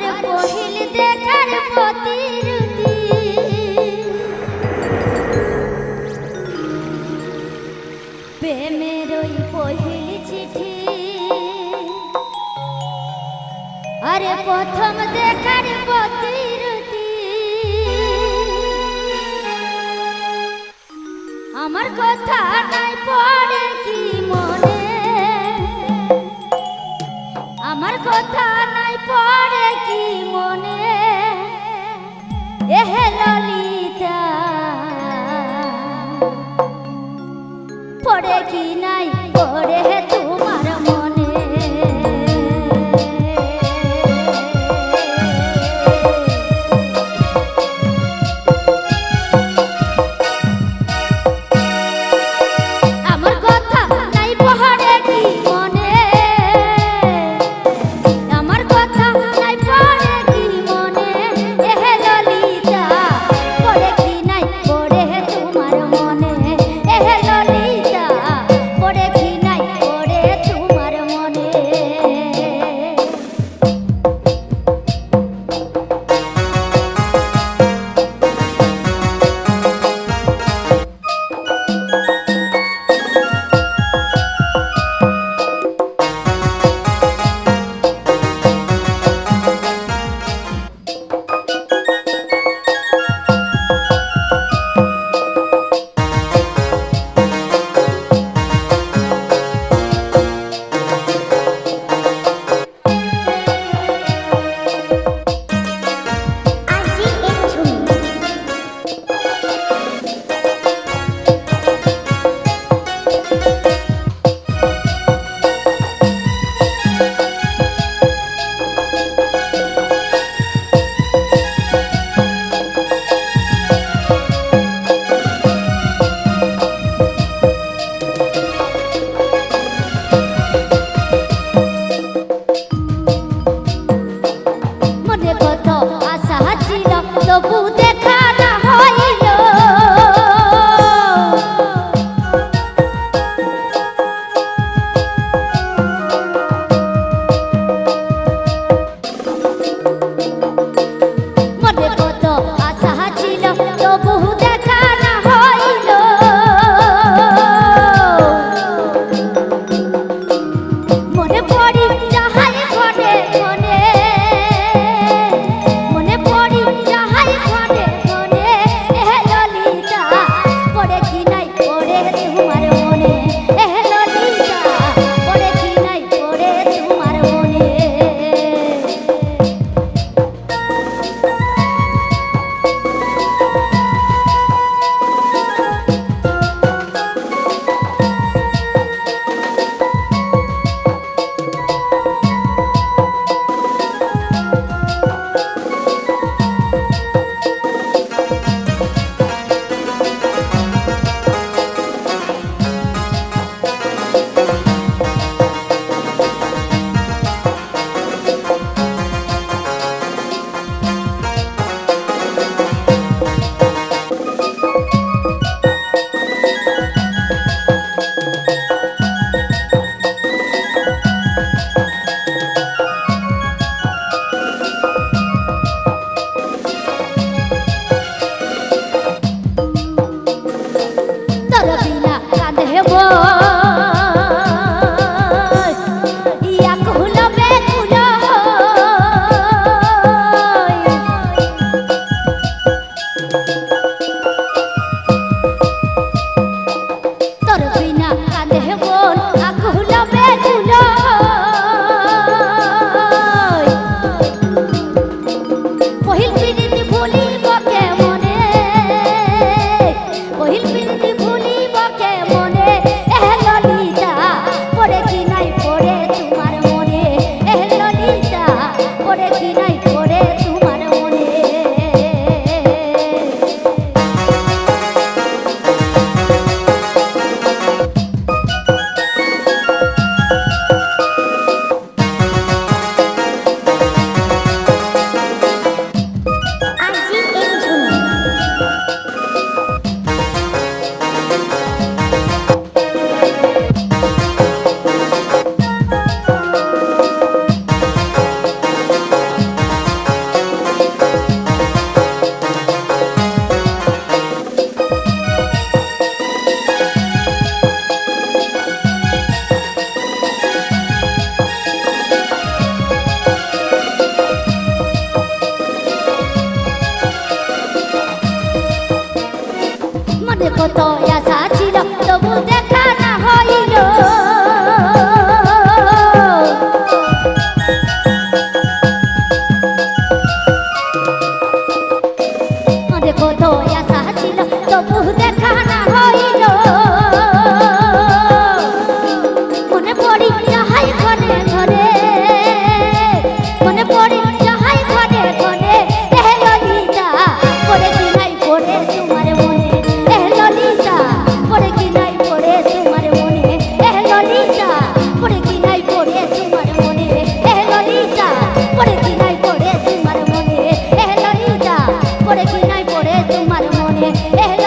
তোমার পহিল দেখার প্রতিরুতি প্রেমের ওই পহিল চিঠি। আরে প্রথম দেখার প্রতিরুতি আমার কথা নাই পড়ে কি মনে? আমার কথা পড়ে কি মনে? এহে ললিতা পড়ে কি নাই করেছি না কত আশা ছিল তবু দেখা না হইল। রে